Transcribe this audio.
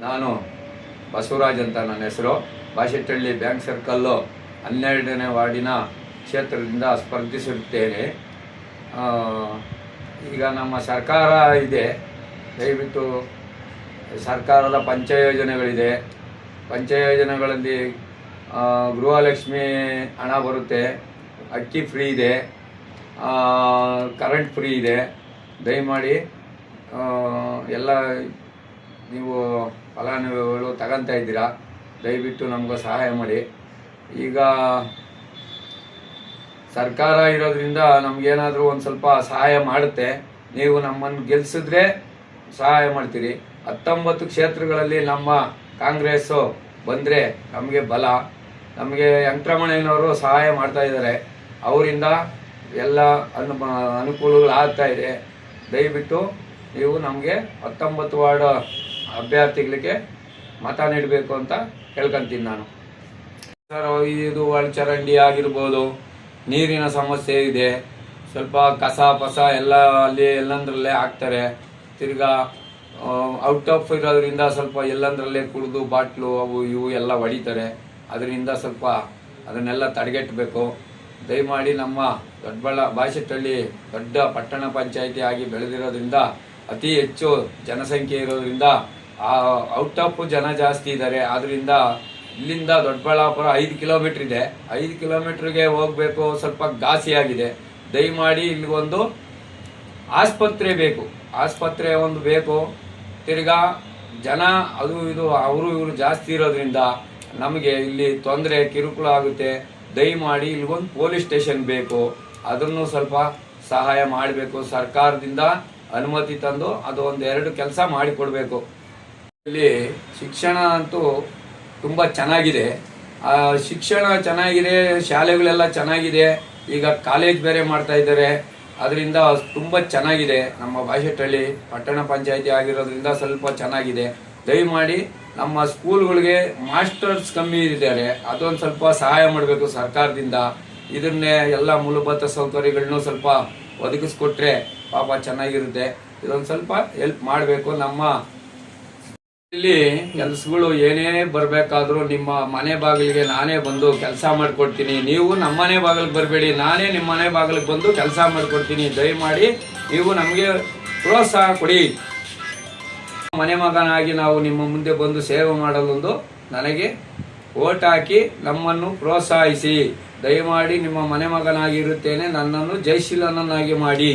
ನಾನು ಬಸವರಾಜ್ ಅಂತ ನನ್ನ ಹೆಸರು. ಬಾಶೆಟ್ಟಳ್ಳಿ ಬ್ಯಾಂಕ್ ಸರ್ಕಲ್ಲು ಹನ್ನೆರಡನೇ ವಾರ್ಡಿನ ಕ್ಷೇತ್ರದಿಂದ ಸ್ಪರ್ಧಿಸಿರುತ್ತೇನೆ. ಈಗ ನಮ್ಮ ಸರ್ಕಾರ ಇದೆ. ದಯವಿಟ್ಟು ಸರ್ಕಾರದ ಪಂಚ ಯೋಜನೆಗಳಿದೆ. ಪಂಚ ಯೋಜನೆಗಳಲ್ಲಿ ಗೃಹಲಕ್ಷ್ಮಿ ಹಣ ಬರುತ್ತೆ. ಅಕ್ಕಿ ಫ್ರೀ ಇದೆ. ಕರೆಂಟ್ ಫ್ರೀ ಇದೆ. ದಯಮಾಡಿ ಎಲ್ಲ ನೀವು ಫಲಾನುಭವಿಗಳು ತಗೊಂತ ಇದ್ದೀರಾ, ದಯವಿಟ್ಟು ನಮ್ಗೆ ಸಹಾಯ ಮಾಡಿ. ಈಗ ಸರ್ಕಾರ ಇರೋದ್ರಿಂದ ನಮಗೇನಾದರೂ ಒಂದು ಸ್ವಲ್ಪ ಸಹಾಯ ಮಾಡುತ್ತೆ, ನೀವು ನಮ್ಮನ್ನು ಗೆಲ್ಲಿಸಿದ್ರೆ ಸಹಾಯ ಮಾಡ್ತೀರಿ. ಹತ್ತೊಂಬತ್ತು ಕ್ಷೇತ್ರಗಳಲ್ಲಿ ನಮ್ಮ ಕಾಂಗ್ರೆಸ್ಸು ಬಂದರೆ ನಮಗೆ ಬಲ, ನಮಗೆ ವೆಂಕಟರಮಣಯ್ಯನವರು ಸಹಾಯ ಮಾಡ್ತಾ ಇದ್ದಾರೆ. ಅವರಿಂದ ಎಲ್ಲ ಅನು ಅನುಕೂಲಗಳು ಇದೆ. ದಯವಿಟ್ಟು ನೀವು ನಮಗೆ ಹತ್ತೊಂಬತ್ತು ವಾರ್ಡ್ ಅಭ್ಯರ್ಥಿಗಳಿಗೆ ಮತ ನೀಡಬೇಕು ಅಂತ ಹೇಳ್ಕೊಂತೀನಿ ನಾನು. ಸರ್, ಇದು ಒಳಚರಂಡಿ ಆಗಿರ್ಬೋದು, ನೀರಿನ ಸಮಸ್ಯೆ ಇದೆ, ಸ್ವಲ್ಪ ಕಸ ಪಸ ಎಲ್ಲ ಅಲ್ಲಿ ಎಲ್ಲಂದ್ರಲ್ಲೇ ಹಾಕ್ತಾರೆ. ತಿರ್ಗಾ ಔಟ್ ಆಫ್ ಇರೋದ್ರಿಂದ ಸ್ವಲ್ಪ ಎಲ್ಲಂದ್ರಲ್ಲೇ ಕುಡಿದು ಬಾಟ್ಲು ಅವು ಇವು ಎಲ್ಲ ಹೊಡಿತಾರೆ. ಅದರಿಂದ ಸ್ವಲ್ಪ ಅದನ್ನೆಲ್ಲ ತಡೆಗಟ್ಟಬೇಕು. ದಯಮಾಡಿ ನಮ್ಮ ದೊಡ್ಡಬಳ್ಳ ಬಾಶೆಟ್ಟಳ್ಳಿ ದೊಡ್ಡ ಪಟ್ಟಣ ಪಂಚಾಯಿತಿ ಆಗಿ ಬೆಳೆದಿರೋದ್ರಿಂದ ಅತಿ ಹೆಚ್ಚು ಜನಸಂಖ್ಯೆ ಇರೋದ್ರಿಂದ ಔಟ್ ಆಫ್ ಜನ ಜಾಸ್ತಿ ಇದ್ದಾರೆ ಆದ್ರಿಂದ ಇಲ್ಲಿಂದ ದೊಡ್ಡಬಳ್ಳಾಪುರ ಐದು ಕಿಲೋಮೀಟರ್ ಇದೆ. ಐದು ಕಿಲೋಮೀಟರ್ಗೆ ಹೋಗಬೇಕು, ಸ್ವಲ್ಪ ಘಾಸಿಯಾಗಿದೆ ದಯಮಾಡಿ ಇಲ್ಲಿಗೊಂದು ಆಸ್ಪತ್ರೆ ಬೇಕು. ಆಸ್ಪತ್ರೆ ಒಂದು ಬೇಕು. ತಿರ್ಗಾ ಜನ ಅದು ಇದು, ಅವರು ಇವರು ಜಾಸ್ತಿ ಇರೋದ್ರಿಂದ ನಮಗೆ ಇಲ್ಲಿ ತೊಂದರೆ, ಕಿರುಕುಳ ಆಗುತ್ತೆ. ದಯಮಾಡಿ ಇಲ್ಲಿಗೊಂದು ಪೊಲೀಸ್ ಸ್ಟೇಷನ್ ಬೇಕು. ಅದನ್ನು ಸ್ವಲ್ಪ ಸಹಾಯ ಮಾಡಬೇಕು. ಸರ್ಕಾರದಿಂದ ಅನುಮತಿ ತಂದು ಅದು ಒಂದು ಎರಡು ಕೆಲಸ ಮಾಡಿಕೊಡ್ಬೇಕು. ಇಲ್ಲಿ ಶಿಕ್ಷಣ ಅಂತೂ ತುಂಬ ಚೆನ್ನಾಗಿದೆ. ಆ ಶಿಕ್ಷಣ ಚೆನ್ನಾಗಿದೆ, ಶಾಲೆಗಳೆಲ್ಲ ಚೆನ್ನಾಗಿದೆ, ಈಗ ಕಾಲೇಜ್ ಬೇರೆ ಮಾಡ್ತಾ ಇದ್ದಾರೆ. ಅದರಿಂದ ತುಂಬ ಚೆನ್ನಾಗಿದೆ. ನಮ್ಮ ಭಾಷೆಟ್ಟಳ್ಳಿ ಪಟ್ಟಣ ಪಂಚಾಯಿತಿ ಆಗಿರೋದ್ರಿಂದ ಸ್ವಲ್ಪ ಚೆನ್ನಾಗಿದೆ. ದಯಮಾಡಿ ನಮ್ಮ ಸ್ಕೂಲ್ಗಳಿಗೆ ಮಾಸ್ಟರ್ಸ್ ಕಮ್ಮಿ ಇದ್ದಾರೆ. ಅದೊಂದು ಸ್ವಲ್ಪ ಸಹಾಯ ಮಾಡಬೇಕು ಸರ್ಕಾರದಿಂದ. ಇದನ್ನೇ ಎಲ್ಲ ಮೂಲಭೂತ ಸೌಕರ್ಯಗಳನ್ನೂ ಸ್ವಲ್ಪ ಒದಗಿಸ್ಕೊಟ್ರೆ ಪಾಪ ಚೆನ್ನಾಗಿರುತ್ತೆ. ಇದೊಂದು ಸ್ವಲ್ಪ ಹೆಲ್ಪ್ ಮಾಡಬೇಕು ನಮ್ಮ ಇಲ್ಲಿ ಕೆಲಸಗಳು ಏನೇ ಬರಬೇಕಾದ್ರೂ ನಿಮ್ಮ ಮನೆ ಬಾಗಿಲಿಗೆ ನಾನೇ ಬಂದು ಕೆಲಸ ಮಾಡಿಕೊಡ್ತೀನಿ. ನೀವು ನಮ್ಮ ಮನೆ ಬಾಗಿಲಿಗೆ ಬರಬೇಡಿ. ನಾನೇ ನಿಮ್ಮ ಮನೆ ಬಾಗಿಲಿಗೆ ಬಂದು ಕೆಲಸ ಮಾಡಿಕೊಡ್ತೀನಿ. ದಯಮಾಡಿ ನೀವು ನಮಗೆ ಪ್ರೋತ್ಸಾಹ ಕೊಡಿ. ಮನೆ ಮಗನಾಗಿ ನಾವು ನಿಮ್ಮ ಮುಂದೆ ಬಂದು ಸೇವೆ ಮಾಡಲೊಂದು ನನಗೆ ಓಟ್ ಹಾಕಿ ನಮ್ಮನ್ನು ಪ್ರೋತ್ಸಾಹಿಸಿ. ದಯಮಾಡಿ ನಿಮ್ಮ ಮನೆ ಮಗನಾಗಿರುತ್ತೇನೆ ನನ್ನನ್ನು ಜಯಶೀಲನನ್ನಾಗಿ ಮಾಡಿ.